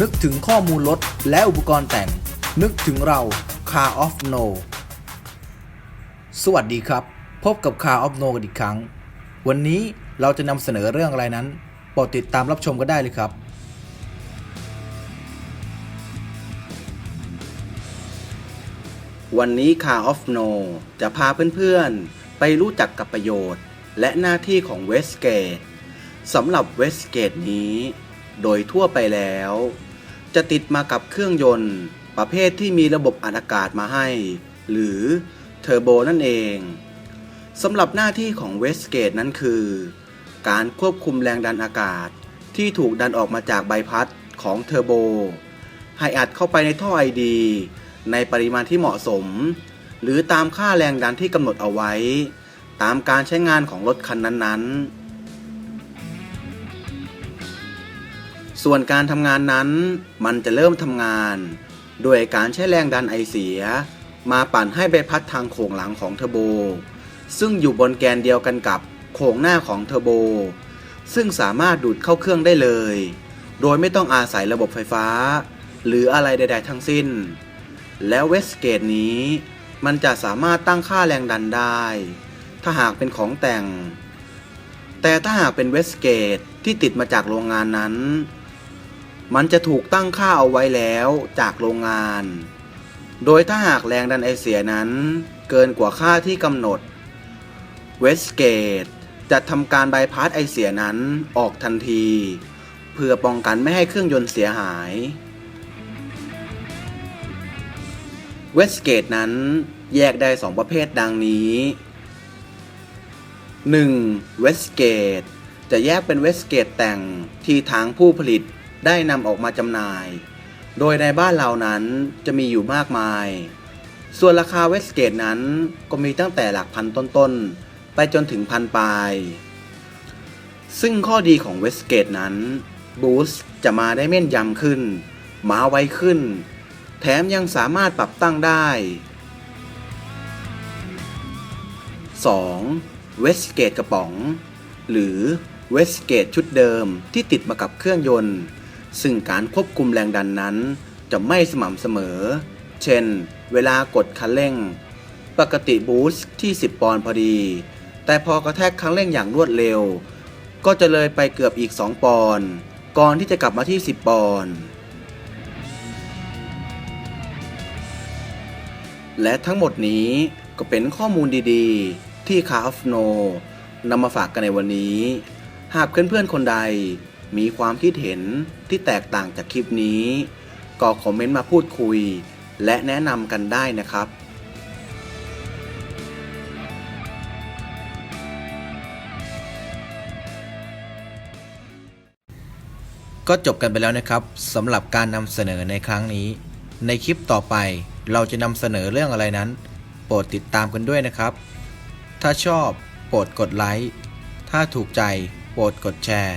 นึกถึงข้อมูลรถและอุปกรณ์แต่ง นึกถึงเรา Car of No สวัสดีครับ พบกับ Car of No กันอีกครั้ง วันนี้เราจะนำเสนอเรื่องอะไรนั้นโปรดติดตามรับชมกันได้เลยครับ วันนี้ Car of No จะพาเพื่อนๆ ไปรู้จักกับประโยชน์ และหน้าที่ของ Westgate สำหรับ Westgate นี้โดยทั่วไปแล้ว จะติดมากับเครื่องยนต์ ประเภทที่มีระบบอัดอากาศมาให้ หรือเทอร์โบนั่นเองสำหรับหน้าที่ของ Westgate นั้นคือ การควบคุมแรงดันอากาศ ที่ถูกดันออกมาจากใบพัดของเทอร์โบให้อัดเข้าไปในท่อไอดี ในปริมาณที่เหมาะสม หรือตามค่าแรงดันที่กำหนดเอาไว้ ตามการใช้งานของรถคันนั้นๆ ส่วนการทำงานนั้นมันจะเริ่มทำงานโดยการใช้แรงดันไอเสีย มาปั่นให้ใบพัดทางโค้งหลังของเทอร์โบ ซึ่งอยู่บนแกนเดียวกันกับโค้งหน้าของเทอร์โบ ซึ่งสามารถดูดเข้าเครื่องได้เลย โดยไม่ต้องอาศัยระบบไฟฟ้า หรืออะไรใด ๆ ทั้งสิ้น แล้วเวสเกตนี้ มันจะสามารถตั้งค่าแรงดันได้ ถ้าหากเป็นของแต่ง แต่ถ้าหากเป็นเวสเกตที่ติดมาจากโรงงานนั้น มันจะถูกตั้งค่าเอาไว้แล้วจากโรงงาน โดยถ้าหากแรงดันไอเสียนั้น เกินกว่าค่าที่กำหนด เวสเกตจะทำการบายพาสไอเสียนั้นออกทันที เพื่อป้องกันไม่ให้เครื่องยนต์เสียหาย เวสเกตนั้นแยกได้2ประเภทดังนี้ 1. เวสเกตจะแยกเป็นเวสเกตแต่งที่ทางผู้ผลิต ได้นำออกมาจำหน่าย โดยในบ้านเรานั้นจะมีอยู่มากมาย ส่วนราคาเวสเกตนั้นก็มีตั้งแต่หลักพันต้นๆ ไปจนถึงพันปลาย ซึ่งข้อดีของเวสเกตนั้นบูสต์จะมาได้แม่นยำขึ้น มาไวขึ้น แถมยังสามารถปรับตั้งได้ 2. เวสเกตกระป๋อง หรือเวสเกตชุดเดิมที่ติดมากับเครื่องยนต์ ซึ่งการควบคุมแรงดันนั้นจะไม่สม่ำเสมอ เช่น เวลากดคันเร่ง ปกติบูสต์ที่ 10 ปอนด์พอดี แต่พอกระแทกคันเร่งอย่างรวดเร็ว ก็จะเลยไปเกือบอีก 2 ปอนด์ ก่อนที่จะกลับมาที่ 10 ปอนด์ และทั้งหมดนี้ก็เป็นข้อมูลดีๆ ที่คาร์ฟโนนำมาฝากกันในวันนี้ หากเพื่อนๆคนใด มีความคิดเห็นที่แตกต่างจากคลิปนี้ ก็คอมเมนต์มาพูดคุย และแนะนำกันได้นะครับก็จบกันไปแล้วนะครับสำหรับการนำเสนอในครั้งนี้ ในคลิปต่อไปเราจะนำเสนอเรื่องอะไรนั้น โปรดติดตามกันด้วยนะครับ ถ้าชอบโปรดกดไลค์ถ้าถูกใจโปรดกดแชร์